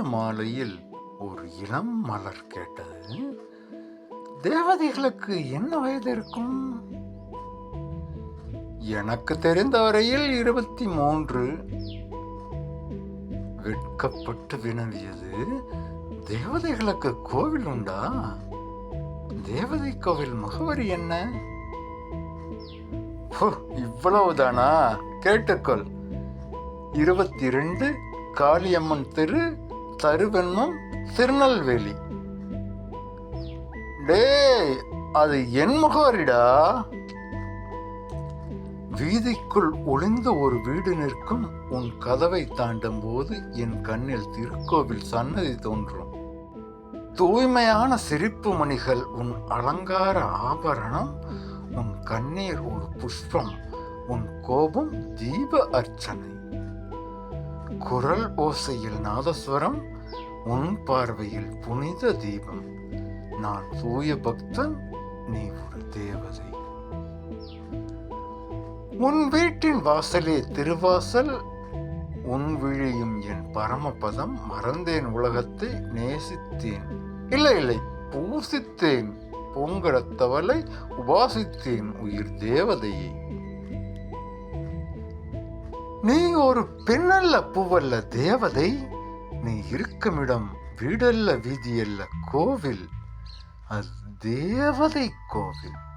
மாலையில் ஒரு இளம் மலர் கேட்டது தேவதைகளுக்கு என்ன வயது இருக்கும்? எனக்கு தெரிந்த வரையில் இருபத்தி மூன்று வெட்கப்பட்டு வினவியது? தேவதைகளுக்கு கோவில் உண்டா? தேவதை கோவில் முகவரி என்ன? ஹோ, இவ்வளவுதானா? கேட்டுக்கொள். இருபத்தி ரெண்டு காளியம்மன் தெரு தருவென்னும் திருநெல்வேலி. டேய் அது என் முகவரிடா? வீதிக்குள் ஒளிந்த ஒரு வீடு நிற்கும். உன் கதவை தாண்டும் போது என் கண்ணில் திருக்கோவில் சன்னதி தோன்றும். தூய்மையான சிரிப்பு மணிகள் உன் அலங்கார ஆபரணம். உன் கண்ணீர் ஒரு புஷ்பம். உன் கோபம் தீப அர்ச்சனை. குரல் ஓசையில் நாதஸ்வரம் உன் பார்வையில் புனித தீபம். நான் தூய பக்தன் நீ ஒரு தேவதை. உன் வீட்டின் வாசலே திருவாசல் உன் விழியும் என் பரமபதம். மறந்தேன் உலகத்தை நேசித்தேன். இல்லை இல்லை பூசித்தேன். பொங்கடத்தவளை உபாசித்தேன் உயிர் தேவதையை. நீ ஒரு பெண்ணல்ல பூவல்ல தேவதை. நீ இருக்குமிடம் வீடல்ல வீதியல்ல கோவில். அது தேவதை கோவில்.